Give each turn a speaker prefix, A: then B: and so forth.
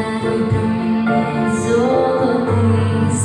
A: Золотий промінець